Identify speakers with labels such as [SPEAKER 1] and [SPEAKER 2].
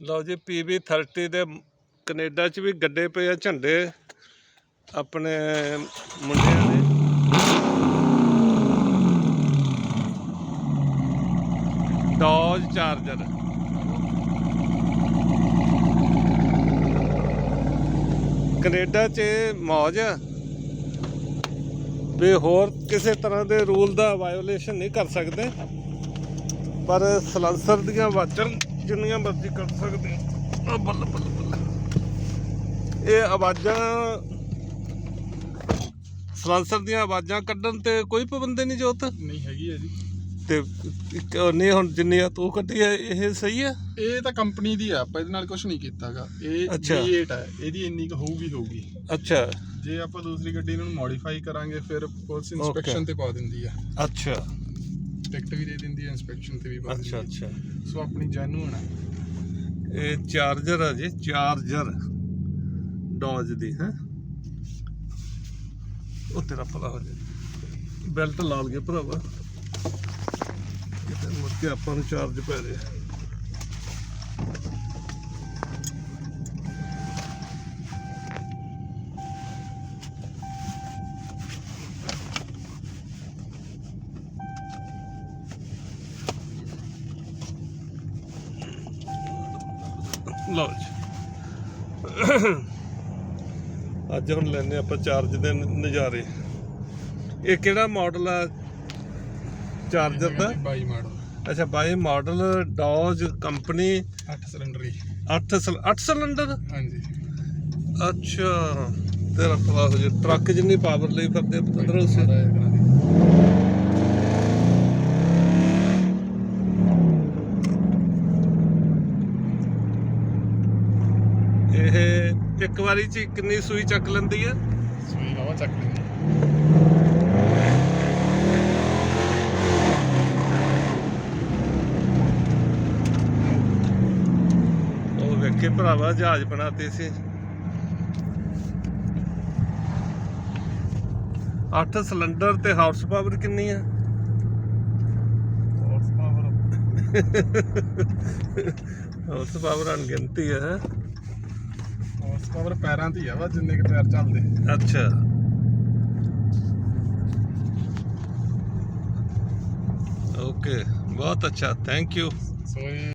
[SPEAKER 1] ਲਓ ਜੀ ਪੀਬੀ 30 ਦੇ ਕੈਨੇਡਾ 'ਚ ਵੀ ਗੱਡੇ ਪਏ ਆ ਝੰਡੇ ਆਪਣੇ ਮੁੰਡਿਆਂ ਦੇ। Doge charger. ਕੈਨੇਡਾ 'ਚ ਇਹ ਮੌਜ ਆ ਵੀ ਹੋਰ ਕਿਸੇ ਤਰ੍ਹਾਂ ਦੇ ਰੂਲ ਦਾ ਵਾਇਓਲੇਸ਼ਨ ਨਹੀਂ ਕਰ ਸਕਦੇ, ਪਰ ਸਲੰਸਰ ਦੀਆਂ ਆਵਾਜ਼ਾਂ ਜਿੰਨੀਆਂ ਮਰਜ਼ੀ ਕਰ ਸਕਦੇ ਆ। ਆ ਬੱਲ ਬੱਲ ਬੱਲ। ਇਹ ਆਵਾਜ਼ਾਂ ਸਲੈਂਸਰ ਦੀਆਂ ਆਵਾਜ਼ਾਂ ਕੱਢਣ ਤੇ ਕੋਈ ਪਾਬੰਦੀ ਨਹੀਂ ਜੋਤ?
[SPEAKER 2] ਨਹੀਂ ਹੈਗੀ ਹੈ ਜੀ।
[SPEAKER 1] ਤੇ ਇੱਕ ਹੁਣ ਜਿੰਨੀ ਆ ਤੂੰ ਕੱਢੀ ਹੈ ਇਹ ਸਹੀ ਹੈ?
[SPEAKER 2] ਇਹ ਤਾਂ ਕੰਪਨੀ ਦੀ ਆ ਆਪਾਂ ਇਹਦੇ ਨਾਲ ਕੁਝ ਨਹੀਂ ਕੀਤਾਗਾ। ਇਹ
[SPEAKER 1] ਅੱਛਾ।
[SPEAKER 2] V8 ਹੈ ਇਹਦੀ ਇੰਨੀ ਕੁ ਹੋਊਗੀ ਹੋਊਗੀ।
[SPEAKER 1] ਅੱਛਾ।
[SPEAKER 2] ਜੇ ਆਪਾਂ ਦੂਸਰੀ ਗੱਡੀ ਨੂੰ ਮੋਡੀਫਾਈ ਕਰਾਂਗੇ ਫਿਰ ਪੁਲਿਸ ਇਨਸਪੈਕਸ਼ਨ ਤੇ ਪਾ ਦਿੰਦੀ ਆ।
[SPEAKER 1] ਅੱਛਾ।
[SPEAKER 2] ਟਿਕਟ ਵੀ ਦੇ ਦਿੰਦੀ ਆ ਇਨਸਪੈਕਸ਼ਨ ਤੇ ਵੀ ਦਿੰਦੀ
[SPEAKER 1] ਅੱਛਾ ਅੱਛਾ।
[SPEAKER 2] ਸੋ ਆਪਣੀ ਜੈਨੂਨ ਹੈ
[SPEAKER 1] ਇਹ ਚਾਰਜਰ ਆ ਜੀ ਚਾਰਜਰ। ਡੌਜ ਦੀ ਹੈ? ਉਹ ਤੇਰਾ ਭਲਾ ਹੋ ਜਾ ਬੈਲਟ ਲਾ ਲਗੇ ਭਰਾਵਾ। ਕਿਤੇ ਮੁੜ ਕੇ ਆਪਾਂ ਨੂੰ ਚਾਰਜ ਪੈ ਜੇ ਲਓ ਜੀ। ਅੱਜ ਹੁਣ ਲੈਨੇ ਆਪਾਂ ਚਾਰਜ ਦੇ ਨਜ਼ਾਰੇ। ਇਹ ਕਿਹੜਾ ਮਾਡਲ ਆ? ਚਾਰਜਰ ਦਾ?
[SPEAKER 2] 22 ਮਾਡਲ
[SPEAKER 1] ਅੱਛਾ ਬਾਈ ਮਾਡਲ ਡੌਜ ਕੰਪਨੀ
[SPEAKER 2] 8 ਸਿਲੰਡਰ ਹੀ
[SPEAKER 1] 8 8 ਸਿਲੰਡਰ
[SPEAKER 2] ਹਾਂਜੀ।
[SPEAKER 1] ਅੱਛਾ ਤੇਰਾ ਹੋ ਜੇ। ਟਰੱਕ ਜਿੰਨੀ ਪਾਵਰ ਲਈ ਫਿਰਦੇ ਪਤੰਦਰ। ਉਸੇ
[SPEAKER 2] ਸਾਰਾ ਇਹਨਾਂ ਦੀ
[SPEAKER 1] ਇਹ ਇੱਕ ਵਾਰੀ ਚ ਕਿੰਨੀ ਸੂਈ ਚੱਕ ਲੈਂਦੀ ਹੈ
[SPEAKER 2] ਸੂਈ ਹਵਾ ਚੱਕ ਲੈਂਦੀ
[SPEAKER 1] ਉਹ ਵੇਖੇ ਭਰਾਵਾ ਜਹਾਜ਼ ਬਣਾਤੇ ਸੀ। 8 ਸਿਲੰਡਰ ਤੇ ਹਾਰਸ ਪਾਵਰ ਕਿੰਨੀ ਆ?
[SPEAKER 2] Horsepower.
[SPEAKER 1] ਹਾਰਸ ਪਾਵਰ ਅਣਗਿਣਤੀ ਹੈਂ?
[SPEAKER 2] ਹਾਰਸ ਪਾਵਰ ਪੈਰਾਂ ਤੇ ਹੀ ਆ ਵਾ ਜਿੰਨੇ ਕੁ ਪੈਰ ਚੱਲਦੇ।
[SPEAKER 1] ਅੱਛਾ। ਓਕੇ ਬਹੁਤ ਅੱਛਾ ਥੈਂਕ ਯੂ
[SPEAKER 2] ਸੋ